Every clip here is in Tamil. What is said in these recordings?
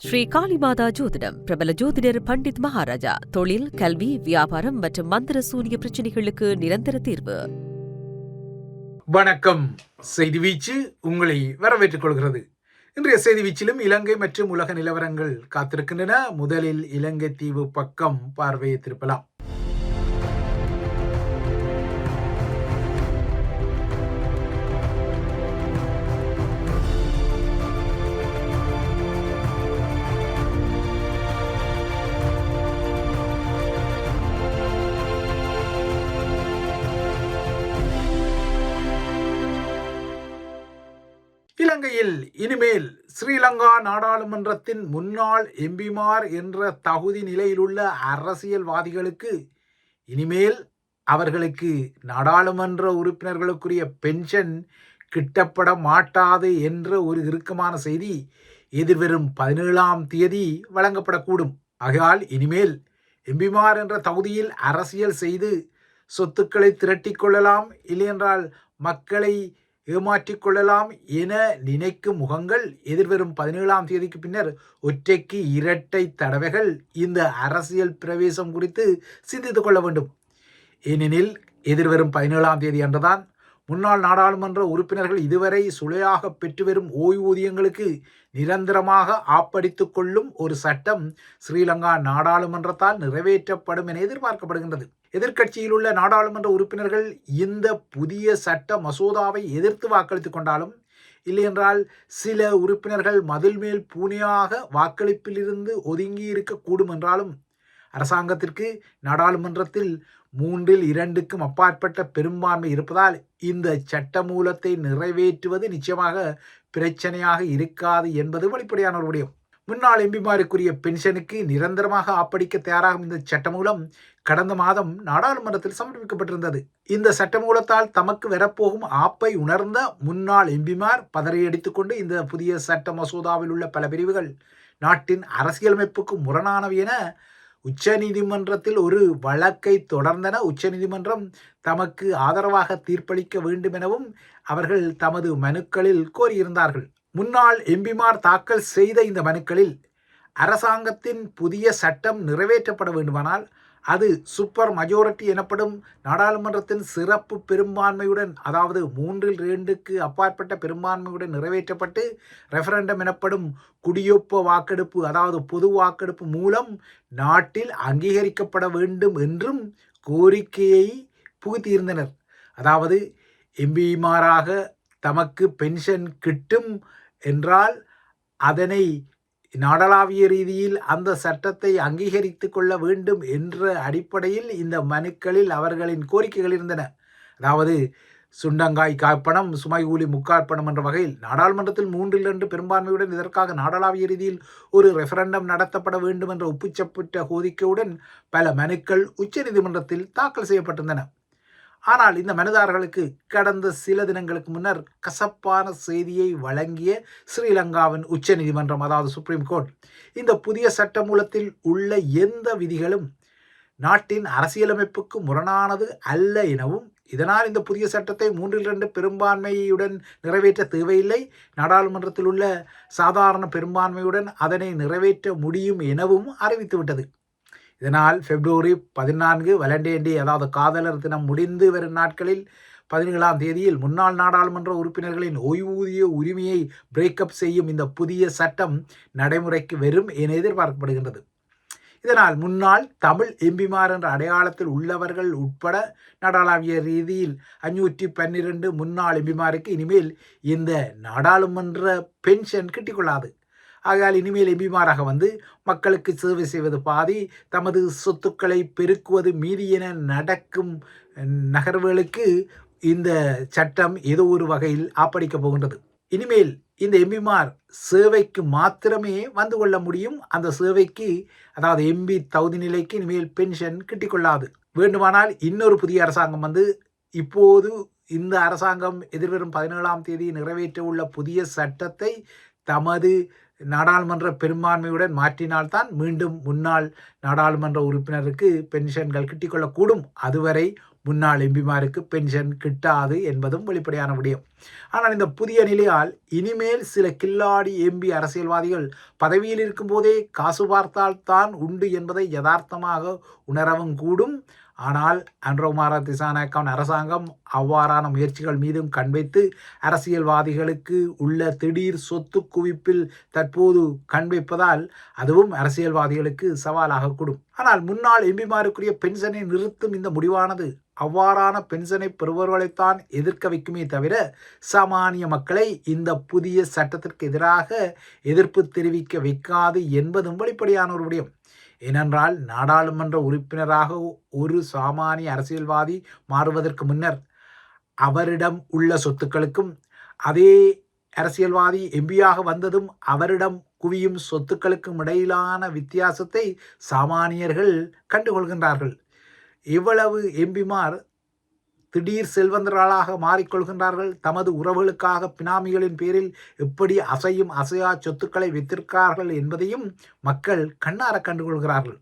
ஸ்ரீ காளிமாதா ஜோதிடம் பிரபல ஜோதிடர் பண்டித் மகாராஜா தொழில் கல்வி வியாபாரம் மற்றும் மந்திர சூரிய பிரச்சனைகளுக்கு நிரந்தர தீர்வு. வணக்கம். செய்தி வீச்சு உங்களை வரவேற்றுக் கொள்கிறது. இன்றைய செய்தி வீச்சிலும் இலங்கை மற்றும் உலக நிலவரங்கள் காத்திருக்கின்றன. முதலில் இலங்கை தீவு பக்கம் பார்வையை திருப்பலாம். இலங்கையில் இனிமேல் ஸ்ரீலங்கா நாடாளுமன்றத்தின் முன்னாள் எம்பிமார் என்ற தகுதி நிலையிலுள்ள அரசியல்வாதிகளுக்கு இனிமேல் அவர்களுக்கு நாடாளுமன்ற உறுப்பினர்களுக்குரிய பென்ஷன் கிட்டப்பட மாட்டாது என்ற ஒரு இறுக்கமான செய்தி எதிர்வரும் பதினேழாம் தேதி வழங்கப்படக்கூடும். ஆகையால் இனிமேல் எம்பிமார் என்ற தகுதியில் அரசியல் செய்து சொத்துக்களை திரட்டி கொள்ளலாம். இல்லையென்றால் மக்களை ஏமாற்றிக் கொள்ளலாம் என நினைக்கும் முகங்கள் எதிர்வரும் பதினேழாம் தேதிக்கு பின்னர் ஒற்றைக்கு இரட்டை தடவைகள் இந்த அரசியல் பிரவேசம் குறித்து சிந்தித்துக் கொள்ள வேண்டும். ஏனெனில் எதிர்வரும் பதினேழாம் தேதி அன்றுதான் முன்னாள் நாடாளுமன்ற உறுப்பினர்கள் இதுவரை சுளையாக பெற்று வரும் ஓய்வூதியங்களுக்கு நிரந்தரமாக ஆப்படித்துக் கொள்ளும் ஒரு சட்டம் ஸ்ரீலங்கா நாடாளுமன்றத்தால் நிறைவேற்றப்படும் என எதிர்பார்க்கப்படுகின்றது. எதிர்க்கட்சியில் உள்ள நாடாளுமன்ற உறுப்பினர்கள் இந்த புதிய சட்ட மசோதாவை எதிர்த்து வாக்களித்துக் கொண்டாலும் இல்லையென்றால் சில உறுப்பினர்கள் மதில் மேல் பூனையாக வாக்களிப்பிலிருந்து ஒதுங்கி இருக்கக்கூடும் என்றாலும் அரசாங்கத்திற்கு நாடாளுமன்றத்தில் மூன்றில் இரண்டுக்கும் அப்பாற்பட்ட பெரும்பான்மை இருப்பதால் இந்த சட்ட மூலத்தை நிறைவேற்றுவது நிச்சயமாக பிரச்சனையாக இருக்காது என்பது வெளிப்படையான ஒரு விடயம் முன்னாள் எம்பிமாருக்குரிய பென்ஷனுக்கு நிரந்தரமாக ஆப்படிக்க தயாராகும் இந்த சட்டமூலம் கடந்த மாதம் நாடாளுமன்றத்தில் சமர்ப்பிக்கப்பட்டிருந்தது. இந்த சட்டமூலத்தால் தமக்கு வரப்போகும் ஆப்பை உணர்ந்த முன்னாள் எம்பிமார் பதறியடித்துக்கொண்டு இந்த புதிய சட்ட மசோதாவில் உள்ள பல பிரிவுகள் நாட்டின் அரசியலமைப்புக்கு முரணானவை என உச்சநீதிமன்றத்தில் ஒரு வழக்கை தொடர்ந்தன. உச்ச நீதிமன்றம் தமக்கு ஆதரவாக தீர்ப்பளிக்க வேண்டும் எனவும் அவர்கள் தமது மனுக்களில் கோரியிருந்தார்கள். முன்னாள் எம்பிமார் தாக்கல் செய்த இந்த மனுக்களில் அரசாங்கத்தின் புதிய சட்டம் நிறைவேற்றப்பட வேண்டுமானால் அது சூப்பர் மஜோரிட்டி எனப்படும் நாடாளுமன்றத்தின் சிறப்பு பெரும்பான்மையுடன் அதாவது மூன்றில் இரண்டுக்கு அப்பாற்பட்ட பெரும்பான்மையுடன் நிறைவேற்றப்பட்டு ரெஃபரண்டம் எனப்படும் குடியொப்ப வாக்கெடுப்பு அதாவது பொது வாக்கெடுப்பு மூலம் நாட்டில் அங்கீகரிக்கப்பட வேண்டும் என்றும் கோரிக்கையை புகுத்தியிருந்தனர். அதாவது எம்பிமாராக தமக்கு பென்ஷன் கிட்டும் என்றால் அதனை நாடளாவிய ரீதியில் அந்த சட்டத்தை அங்கீகரித்து கொள்ள வேண்டும் என்ற அடிப்படையில் இந்த மனுக்களில் அவர்களின் கோரிக்கைகள் இருந்தன. அதாவது சுண்டங்காய் காப்பணம் சுமை கூலி முக்காற்பணம் என்ற வகையில் நாடாளுமன்றத்தில் மூன்றில் இரண்டு பெரும்பான்மையுடன் இதற்காக நாடளாவிய ரீதியில் ஒரு ரெஃபரண்டம் நடத்தப்பட வேண்டும் என்ற ஒப்புச்சப்பட்ட கோரிக்கையுடன் பல மனுக்கள் உச்சநீதிமன்றத்தில் தாக்கல் செய்யப்பட்டிருந்தன. ஆனால் இந்த மனுதாரர்களுக்கு கடந்த சில தினங்களுக்கு முன்னர் கசப்பான செய்தியை வழங்கிய ஸ்ரீலங்காவின் உச்சநீதிமன்றம் அதாவது சுப்ரீம் கோர்ட் இந்த புதிய சட்டமூலத்தில் உள்ள எந்த விதிகளும் நாட்டின் அரசியலமைப்புக்கு முரணானது அல்ல எனவும் இதனால் இந்த புதிய சட்டத்தை மூன்றில் இரண்டு பெரும்பான்மையுடன் நிறைவேற்ற தேவையில்லை நாடாளுமன்றத்தில் உள்ள சாதாரண பெரும்பான்மையுடன் அதனை நிறைவேற்ற முடியும் எனவும் அறிவித்துவிட்டது. இதனால் பிப்ரவரி பதினான்கு வலண்டேன் டே அதாவது காதலர் தினம் முடிந்து வரும் நாட்களில் பதினேழாம் தேதியில் முன்னாள் நாடாளுமன்ற உறுப்பினர்களின் ஓய்வூதிய உரிமையை பிரேக்கப் செய்யும் இந்த புதிய சட்டம் நடைமுறைக்கு வரும் என எதிர்பார்க்கப்படுகின்றது. இதனால் முன்னாள் தமிழ் எம்பிமார் என்ற அடையாளத்தில் உள்ளவர்கள் உட்பட நாடாளாவிய ரீதியில் அஞ்சூற்றி பன்னிரண்டு முன்னாள் எம்பிமாருக்கு இனிமேல் இந்த நாடாளுமன்ற பென்ஷன் கிட்டிக்கொள்ளாது. ஆகையால் இனிமேல் எம்பிமாராக வந்து மக்களுக்கு சேவை செய்வது பாதி தமது சொத்துக்களை பெருக்குவது மீதி என நடக்கும் நகர்வுகளுக்கு இந்த சட்டம் ஏதோ ஒரு வகையில் ஆப்படிக்கப் போகின்றது. இனிமேல் இந்த எம்பிமார் சேவைக்கு மாத்திரமே வந்து கொள்ள முடியும். அந்த சேவைக்கு அதாவது எம்பி தகுதி நிலைக்கு இனிமேல் பென்ஷன் கிட்டிக்கொள்ளாது. வேண்டுமானால் இன்னொரு புதிய அரசாங்கம் வந்து இப்போது இந்த அரசாங்கம் எதிர்வரும் பதினேழாம் தேதி நிறைவேற்ற உள்ள புதிய சட்டத்தை தமது நாடாளுமன்ற பெரும்பான்மையுடன் மாற்றினால்தான் மீண்டும் முன்னாள் நாடாளுமன்ற உறுப்பினருக்கு பென்ஷன்கள் கிட்டிக்கொள்ளக்கூடும். அதுவரை முன்னாள் எம்பிமாருக்கு பென்ஷன் கிட்டாது என்பதும் வெளிப்படையான விடயம். ஆனால் இந்த புதிய நிலையால் இனிமேல் சில கில்லாடி எம்பி அரசியல்வாதிகள் பதவியில் இருக்கும்போதே காசு பார்த்தால் தான் உண்டு என்பதை யதார்த்தமாக உணரவும் கூடும். ஆனால் அன்ரோமாரா திசாநாயக்கவன் அரசாங்கம் அவ்வாறான முயற்சிகள் மீதும் கண் வைத்து அரசியல்வாதிகளுக்கு உள்ள திடீர் சொத்து குவிப்பில் தற்போது கண் வைப்பதால் அதுவும் அரசியல்வாதிகளுக்கு சவாலாக கூடும். ஆனால் முன்னாள் எம்பிமாருக்குரிய பென்ஷனை நிறுத்தும் இந்த முடிவானது அவ்வாறான பென்ஷனை பெறுபவர்களைத்தான் எதிர்க்க வைக்குமே தவிர சாமானிய மக்களை இந்த புதிய சட்டத்திற்கு எதிராக எதிர்ப்பு தெரிவிக்க வைக்காது என்பதும் வெளிப்படையான ஒரு விடயம். ஏனென்றால் நாடாளுமன்ற உறுப்பினராக ஒரு சாமானிய அரசியல்வாதி மாறுவதற்கு முன்னர் அவரிடம் உள்ள சொத்துக்களுக்கும் அதே அரசியல்வாதி எம்பியாக வந்ததும் அவரிடம் குவியும் சொத்துக்களுக்கும் இடையிலான வித்தியாசத்தை சாமானியர்கள் கண்டுகொள்கின்றார்கள். இவ்வளவு எம்பிமார் திடீர் செல்வந்தர்களாக மாறிக்கொள்கின்றார்கள். தமது உறவுகளுக்காக பினாமிகளின் பேரில் எப்படி அசையும் அசையா சொத்துக்களை வைத்திருக்கிறார்கள் என்பதையும் மக்கள் கண்ணார கண்டுகொள்கிறார்கள்.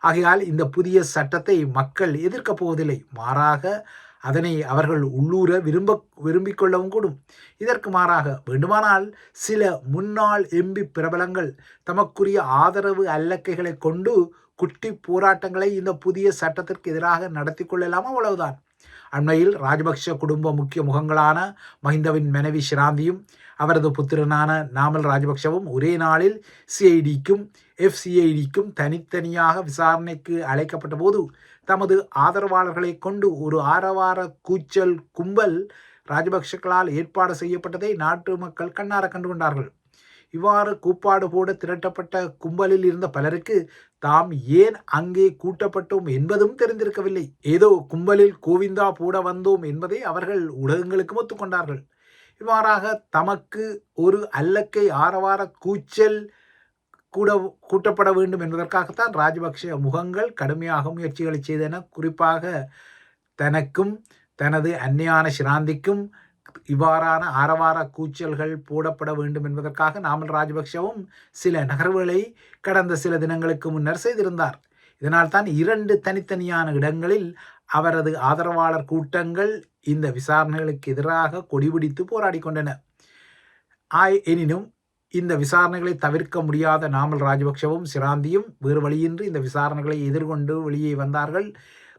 ஆகையால் இந்த புதிய சட்டத்தை மக்கள் எதிர்க்கப் போவதில்லை. மாறாக அதனை அவர்கள் உள்ளூர விரும்ப விரும்பிக் கொள்ளவும் கூடும். இதற்கு மாறாக வேண்டுமானால் சில முன்னாள் எம்பி பிரபலங்கள் தமக்குரிய ஆதரவு அல்லக்கைகளை கொண்டு குட்டி போராட்டங்களை இந்த புதிய சட்டத்திற்கு எதிராக நடத்தி கொள்ளலாம்? அவ்வளவுதான். அண்மையில் ராஜபக்ஷ குடும்ப முக்கிய முகங்களான மஹிந்தவின் மனைவி ஷிராந்தியும் அவரது புத்திரனான நாமல் ராஜபக்ஷவும் ஒரே நாளில் சிஐடிக்கும் எஃப்சிஐடிக்கும் தனித்தனியாக விசாரணைக்கு அழைக்கப்பட்ட போது தமது ஆதரவாளர்களை கொண்டு ஒரு ஆரவார கூச்சல் கும்பல் ராஜபக்ஷக்களால் ஏற்பாடு செய்யப்பட்டதை நாட்டு மக்கள் கண்ணார கண்டுகொண்டார்கள். இவ்வாறு கூப்பாடு போட திரட்டப்பட்ட கும்பலில் இருந்த பலருக்கு தாம் ஏன் அங்கே கூட்டப்பட்டோம் என்பதும் தெரிந்திருக்கவில்லை. ஏதோ கும்பலில் கோவிந்தா போட வந்தோம் என்பதை அவர்கள் ஊடகங்களுக்கு ஒத்துக்கொண்டார்கள். இவ்வாறாக தமக்கு ஒரு அல்லக்கை ஆரவார கூச்சல் கூட கூட்டப்பட வேண்டும் என்பதற்காகத்தான் ராஜபக்ஷ முகங்கள் கடுமையாக முயற்சிகளை செய்தன. குறிப்பாக தனக்கும் தனது அந்நியான சிராந்திக்கும் இவ்வாறான ஆரவார கூச்சல்கள் போடப்பட வேண்டும் என்பதற்காக நாமல் ராஜபக்ஷவும் சில நகர்வுகளை கடந்த சில தினங்களுக்கு முன்னர் செய்திருந்தார். இதனால் தான் இரண்டு தனித்தனியான இடங்களில் அவரது ஆதரவாளர் கூட்டங்கள் இந்த விசாரணைகளுக்கு எதிராக கொடிபிடித்து போராடி கொண்டன. ஆய் எனினும் இந்த விசாரணைகளை தவிர்க்க முடியாத நாமல் ராஜபக்ஷவும் சிராந்தியும் வேறு வழியின்றி இந்த விசாரணைகளை எதிர்கொண்டு வெளியே வந்தார்கள்.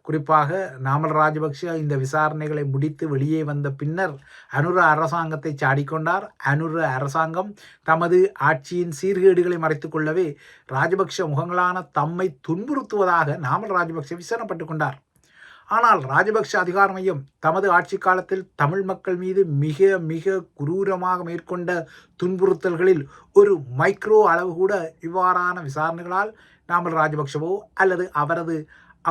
குறிப்பாக நாமல் ராஜபக்ஷ இந்த விசாரணைகளை முடித்து வெளியே வந்த பின்னர் அனுர அரசாங்கத்தை சாடிக்கொண்டார். அனுர அரசாங்கம் தமது ஆட்சியின் சீர்கேடுகளை மறைத்துக்கொள்ளவே ராஜபக்ஷ முகங்களான தம்மை துன்புறுத்துவதாக நாமல் ராஜபக்ஷ விசாரணைப்பட்டு கொண்டார். ஆனால் ராஜபக்ஷ அதிகார மையம் தமது ஆட்சி காலத்தில் தமிழ் மக்கள் மீது மிக மிக குரூரமாக மேற்கொண்ட துன்புறுத்தல்களில் ஒரு மைக்ரோ அளவு கூட இவ்வாறான விசாரணைகளால் நாமல் ராஜபக்ஷவோ அல்லது அவரது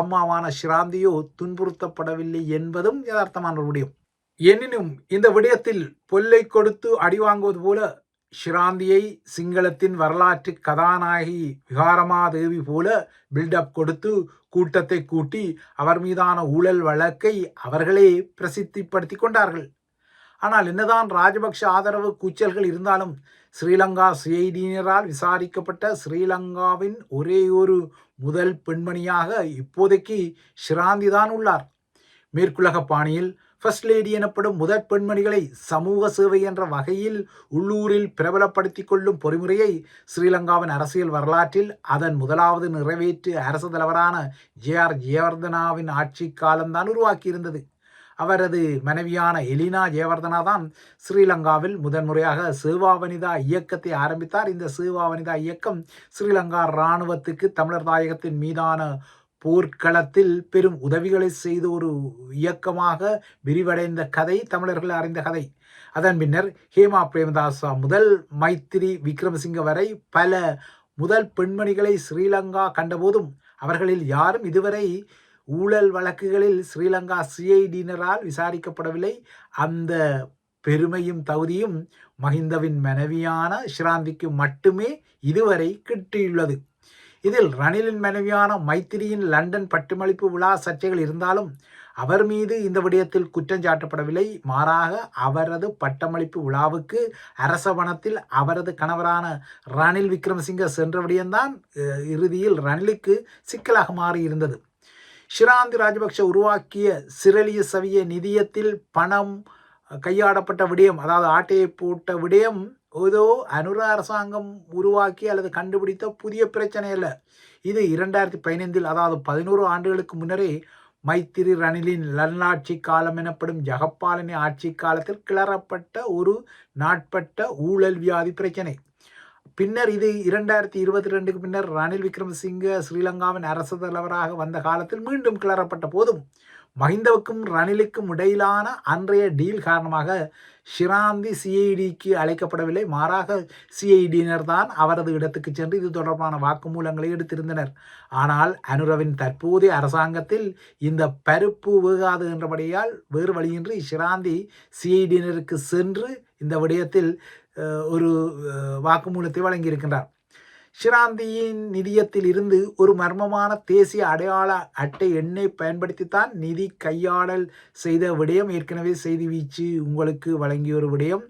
அம்மாவான சிராந்தியோ துன்புறுத்தப்படவில்லை என்பதும் யதார்த்தமான ஒரு விடயம். எனினும் இந்த விடயத்தில் பொல்லை கொடுத்து அடிவாங்குவது போல ஷிராந்தியை சிங்களத்தின் வரலாற்று கதாநாயகி விகாரமாதேவி போல பில்டப் கொடுத்து கூட்டத்தை கூட்டி அவர் மீதான ஊழல் வழக்கை அவர்களே பிரசித்திப்படுத்தி கொண்டார்கள். ஆனால் என்னதான் ராஜபக்ஷ ஆதரவு கூச்சல்கள் இருந்தாலும் ஸ்ரீலங்கா சிஐடியினரால் விசாரிக்கப்பட்ட ஸ்ரீலங்காவின் ஒரே ஒரு முதல் பெண்மணியாக இப்போதைக்கு ஷிராந்தி தான் உள்ளார். மேற்குலக பாணியில் ஃபர்ஸ்ட் லேடி எனப்படும் முதற் பெண்மணிகளை சமூக சேவை என்ற வகையில் உள்ளூரில் பிரபலப்படுத்தி கொள்ளும் பொறிமுறையை ஸ்ரீலங்காவின் அரசியல் வரலாற்றில் அதன் முதலாவது நிறைவேற்று அரசு தலைவரான ஜே ஆர் ஜெயவர்தனாவின் ஆட்சி காலம்தான் உருவாக்கியிருந்தது. அவரது மனைவியான எலினா ஜெயவர்தனா தான் ஸ்ரீலங்காவில் முதன்முறையாக சேவாவனிதா இயக்கத்தை ஆரம்பித்தார். இந்த சேவாவனிதா இயக்கம் ஸ்ரீலங்கா இராணுவத்துக்கு தமிழர் தாயகத்தின் மீதான போர்க்களத்தில் பெரும் உதவிகளை செய்த ஒரு இயக்கமாக விரிவடைந்த கதை தமிழர்கள் அறிந்த கதை. அதன் பின்னர் ஹேமா பிரேமதாசா முதல் மைத்திரி விக்ரமசிங்க வரை பல முதல் பெண்மணிகளை ஸ்ரீலங்கா கண்டபோதும் அவர்களில் யாரும் இதுவரை ஊழல் வழக்குகளில் ஸ்ரீலங்கா சிஐடியினரால் விசாரிக்கப்படவில்லை. அந்த பெருமையும் தகுதியும் மஹிந்தவின் மனைவியான ஷிராந்திக்கு மட்டுமே இதுவரை கிட்டியுள்ளது. இதில் ரணிலின் மனைவியான மைத்திரியின் லண்டன் பட்டுமளிப்பு விழா சர்ச்சைகள் இருந்தாலும் அவர் மீது இந்த விடயத்தில் குற்றம் சாட்டப்படவில்லை. மாறாக அவரது பட்டமளிப்பு விழாவுக்கு அரச வனத்தில் அவரது கணவரான ரணில் விக்ரமசிங்க சென்ற விடயம்தான் இறுதியில் ரணிலுக்கு சிக்கலாக மாறி இருந்தது ஷிராந்தி ராஜபக்ஷ உருவாக்கிய சிரலிய சவிய நிதியத்தில் பணம் கையாடப்பட்ட விடயம் அதாவது ஆட்டையை போட்ட விடயம் ஏதோ அனுர அரசாங்கம் உருவாக்கி அல்லது கண்டுபிடித்த புதிய பிரச்சனை அல்ல. இது இரண்டாயிரத்தி பதினைந்தில் அதாவது பதினோரு ஆண்டுகளுக்கு முன்னரே மைத்திரி ரணிலின் லல்லாட்சி காலம் எனப்படும் ஜகப்பாலனி ஆட்சி காலத்தில் கிளறப்பட்ட ஒரு நாட்பட்ட ஊழல் வியாதி பிரச்சனை. பின்னர் இது இரண்டாயிரத்தி இருபத்தி ரெண்டுக்கு பின்னர் ரணில் விக்ரமசிங்க ஸ்ரீலங்காவின் அரசு தலைவராக வந்த காலத்தில் மீண்டும் கிளறப்பட்ட போதும் மஹிந்தவுக்கும் ரணிலுக்கும் இடையிலான அன்றைய டீல் காரணமாக ஷிராந்தி சிஐடிக்கு அழைக்கப்படவில்லை. மாறாக சிஐடியினர் தான் அவரது இடத்துக்கு சென்று இது தொடர்பான வாக்குமூலங்களை எடுத்திருந்தனர். ஆனால் அனுரவின் தற்போதைய அரசாங்கத்தில் இந்த பருப்பு வேகாது என்றபடியால் வேறு வழியின்றி ஷிராந்தி சிஐடியினருக்கு சென்று இந்த விடயத்தில் ஒரு வாக்குமூலத்தை வழங்கியிருக்கின்றார். ஷிராந்தியின் நிதியத்தில் இருந்து ஒரு மர்மமான தேசிய அடையாள அட்டை எண்ணை பயன்படுத்தித்தான் நிதி கையாடல் செய்த விடயம். ஏற்கனவே செய்தி வீச்சு உங்களுக்கு வழங்கிய ஒரு விடயம்.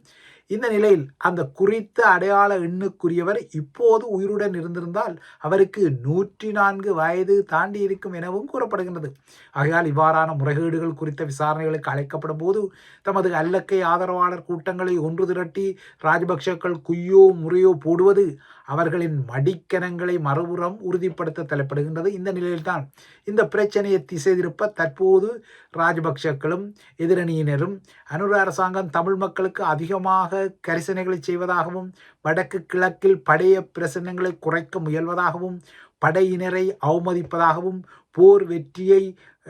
இந்த நிலையில் அந்த குறித்த அடையாள எண்ணுக்குரியவர் இப்போது உயிருடன் இருந்திருந்தால் அவருக்கு நூற்றி நான்கு வயது தாண்டி இருக்கும் எனவும் கூறப்படுகின்றது. ஆகையால் இவ்வாறான முறைகேடுகள் குறித்த விசாரணைகளுக்கு அழைக்கப்படும் போது தமது அல்லக்கை ஆதரவாளர் கூட்டங்களை ஒன்று திரட்டி ராஜபக்சக்கள் குய்யோ முறையோ போடுவது அவர்களின் மடிக்கணங்களை மறுபுறம் உறுதிப்படுத்த தலைப்படுகின்றது இந்த நிலையில்தான் இந்த பிரச்சனையை திசை திருப்ப தற்போது ராஜபக்சக்களும் எதிரணியினரும் அனுர அரசாங்கம் தமிழ் மக்களுக்கு அதிகமாக கரிசனைகளை செய்வதாகவும் வடக்கு கிழக்கில் படைய பிரசனங்களை குறைக்க முயல்வதாகவும் படையினரை அவமதிப்பதாகவும் போர் வெற்றியை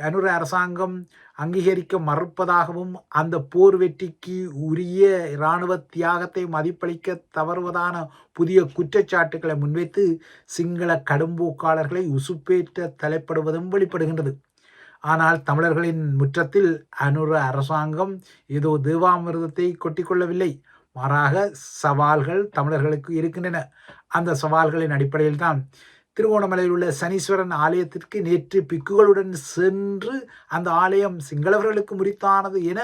அனுர அரசாங்கம் அங்கீகரிக்க மறுப்பதாகவும் அந்த போர் வெற்றிக்கு உரிய இராணுவ தியாகத்தை மதிப்பளிக்க தவறுவதான புதிய குற்றச்சாட்டுகளை முன்வைத்து சிங்கள கடும்போக்காளர்களை உசுப்பேற்ற தலைப்படுவதும் வெளிப்படுகின்றது. ஆனால் தமிழர்களின் முற்றத்தில் அனுர அரசாங்கம் ஏதோ தேவாமிர்தத்தை கொட்டிக்கொள்ளவில்லை. மாறாக சவால்கள் தமிழர்களுக்கு இருக்கின்றன. அந்த சவால்களின் அடிப்படையில் தான் திருகோணமலையில் உள்ள சனீஸ்வரன் ஆலயத்திற்கு நேற்று பிக்குகளுடன் சென்று அந்த ஆலயம் சிங்களவர்களுக்கு முறித்தானது என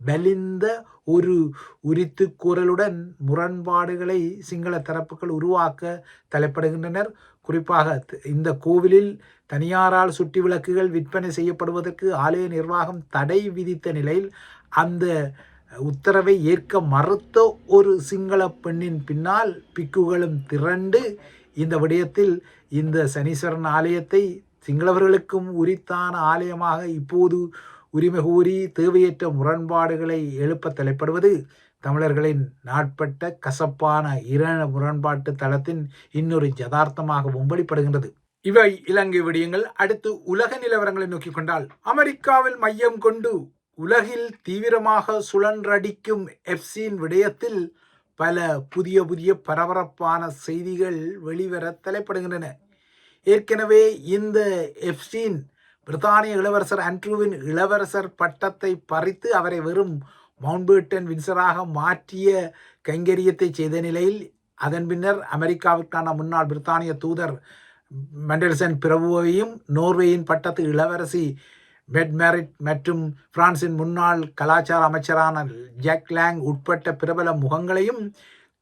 வலிந்த ஒரு உரித்து குரலுடன் முரண்பாடுகளை சிங்கள தரப்புகள் உருவாக்க தலைப்படுகின்றனர். குறிப்பாக இந்த கோவிலில் தனியாரால் சுட்டி விளக்குகள் விற்பனை செய்யப்படுவதற்கு ஆலய நிர்வாகம் தடை விதித்த நிலையில் அந்த உத்தரவை ஏற்க மறுத்த ஒரு சிங்கள பெண்ணின் பின்னால் பிக்குகளும் திரண்டு இந்த விடயத்தில் இந்த சனீஸ்வரன் ஆலயத்தை சிங்களவர்களுக்கும் உரித்தான ஆலயமாக இப்போது உரிமை கூறி தேவையற்ற முரண்பாடுகளை எழுப்ப தலைப்படுவது தமிழர்களின் நாட்பட்ட கசப்பான இரண முரண்பாட்டு தளத்தின் இன்னொரு யதார்த்தமாகவும் வெளிப்படுகின்றது இவை இலங்கை விடயங்கள். அடுத்து உலக நிலவரங்களை நோக்கி கொண்டால் அமெரிக்காவில் மையம் கொண்டு உலகில் தீவிரமாக சுழன்றடிக்கும் எப்சியின் விடயத்தில் பல புதிய புதிய பரபரப்பான செய்திகள் வெளிவர தலைப்படுகின்றன. ஏற்கனவே இந்த எஃப்சின் பிரித்தானிய இளவரசர் அண்ட்ரூவின் இளவரசர் பட்டத்தை பறித்து அவரை வெறும் மவுண்ட்பேட்டன் வின்சராக மாற்றிய கைங்கரியத்தை செய்த நிலையில் அதன் பின்னர் அமெரிக்காவிற்கான முன்னாள் பிரித்தானிய தூதர் மெண்டல்சன் பிரபுவையும் நோர்வேயின் பட்டத்து இளவரசி பெட்மெரிட் மற்றும் பிரான்சின் முன்னாள் கலாச்சார அமைச்சரான ஜாக் லேங் உட்பட்ட பிரபல முகங்களையும்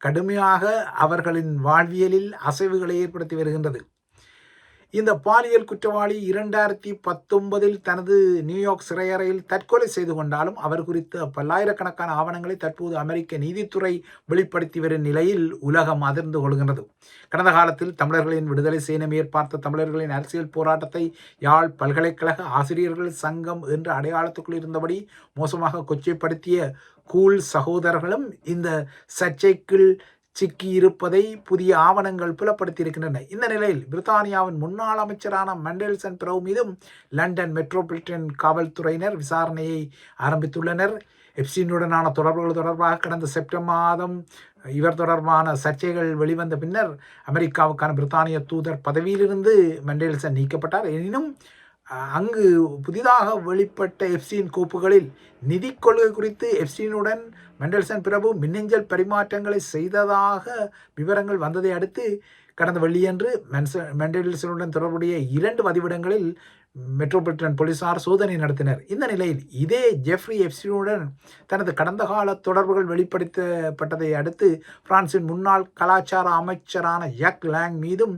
கடுமையாக அவர்களின் வாழ்வியலில் அசைவுகளை ஏற்படுத்தி வருகின்றது. இந்த பாலியல் குற்றவாளி இரண்டாயிரத்தி பத்தொன்பதில் தனது நியூயார்க் சிறையறையில் தற்கொலை செய்து கொண்டாலும் அவர் குறித்த பல்லாயிரக்கணக்கான ஆவணங்களை தற்போது அமெரிக்க நீதித்துறை வெளிப்படுத்தி வரும் நிலையில் உலகம் அதிர்ந்து கொள்கின்றது. கடந்த காலத்தில் தமிழர்களின் விடுதலை சேனம் ஏற்பார்த்த தமிழர்களின் அரசியல் போராட்டத்தை யாழ் பல்கலைக்கழக ஆசிரியர்கள் சங்கம் என்ற அடையாளத்துக்குள் இருந்தபடி மோசமாக கொச்சைப்படுத்திய கூல் சகோதரர்களும் இந்த சர்ச்சைக்குள் சிக்கியிருப்பதை புதிய ஆவணங்கள் புலப்படுத்தியிருக்கின்றன. இந்த நிலையில் பிரித்தானியாவின் முன்னாள் அமைச்சரான மண்டேல்சன் பிரவு மீதும் லண்டன் மெட்ரோபாலிட்டன் காவல்துறையினர் விசாரணையை ஆரம்பித்துள்ளனர். எப்சினுடனான தொடர்புகள் தொடர்பாக கடந்த செப்டம்பர் மாதம் இவர் தொடர்பான சர்ச்சைகள் வெளிவந்த பின்னர் அமெரிக்காவுக்கான பிரித்தானிய தூதர் பதவியிலிருந்து மெண்டேல்சன் நீக்கப்பட்டார். எனினும் அங்கு புதிதாக வெளிப்பட்ட எஃப்சியின் கோப்புகளில் நிதி கொள்கை குறித்து எஃப்சியினுடன் மெண்டல்சன் பிரபு மின்னஞ்சல் பரிமாற்றங்களை செய்ததாக விவரங்கள் வந்ததை அடுத்து கடந்த வெள்ளியன்று மென்ச மெண்டல்சனுடன் தொடர்புடைய இரண்டு வதிவிடங்களில் மெட்ரோபாலிட்டன் போலீசார் சோதனை நடத்தினர். இந்த நிலையில் இதே ஜெஃப்ரி எப்சினுடன் தனது கடந்த கால தொடர்புகள் வெளிப்படுத்தப்பட்டதை அடுத்து பிரான்சின் முன்னாள் கலாச்சார அமைச்சரான யக் லேங் மீதும்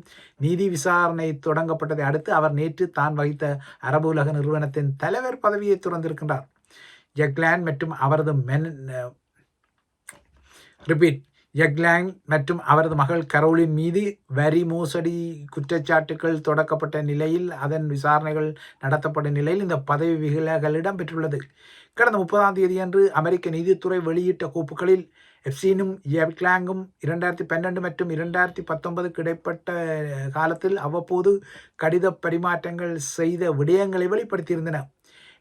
நீதி விசாரணை தொடங்கப்பட்டதை அடுத்து அவர் நேற்று தான் வகித்த அரபு உலக நிறுவனத்தின் தலைவர் பதவியை துறந்திருக்கின்றார். ஜக்லேன் மற்றும் அவரது மென் ரிப்பீட் ஜக்லாங் மற்றும் அவரது மகள் கரோலின் மீது வரி மோசடி குற்றச்சாட்டுகள் தொடக்கப்பட்ட நிலையில் அதன் விசாரணைகள் நடத்தப்பட்ட நிலையில் இந்த பதவி விலகல் இடம்பெற்றுள்ளது கடந்த முப்பதாம் தேதியன்று அமெரிக்க நீதித்துறை வெளியிட்ட கோப்புகளில் எப்சீனும் ஜக்லாங்கும் இரண்டாயிரத்தி பன்னெண்டு மற்றும் இரண்டாயிரத்தி பத்தொன்பதுக்கு இடைப்பட்ட காலத்தில் அவ்வப்போது கடித பரிமாற்றங்கள் செய்த விடயங்களை வெளிப்படுத்தியிருந்தன.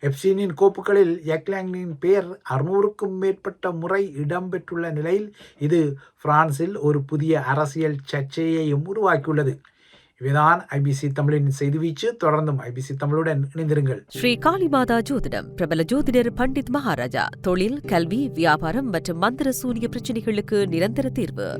எப்சீனின் கோப்புகளில் எக்லாங்கின் பெயர் அறுநூறுக்கும் மேற்பட்ட முறை இடம்பெற்றுள்ள நிலையில் இது பிரான்சில் ஒரு புதிய அரசியல் சர்ச்சையையும் உருவாக்கியுள்ளது. இவைதான் ஐபிசி தமிழின் செய்திவீச்சு தொடர்ந்தும் ஐபிசி தமிழுடன் இணைந்திருங்கள். ஸ்ரீ காளிமாதா ஜோதிடம். பிரபல ஜோதிடர் பண்டித் மகாராஜா. தொழில் கல்வி வியாபாரம் மற்றும் மந்திர சூனிய பிரச்சனைகளுக்கு நிரந்தர தீர்வு.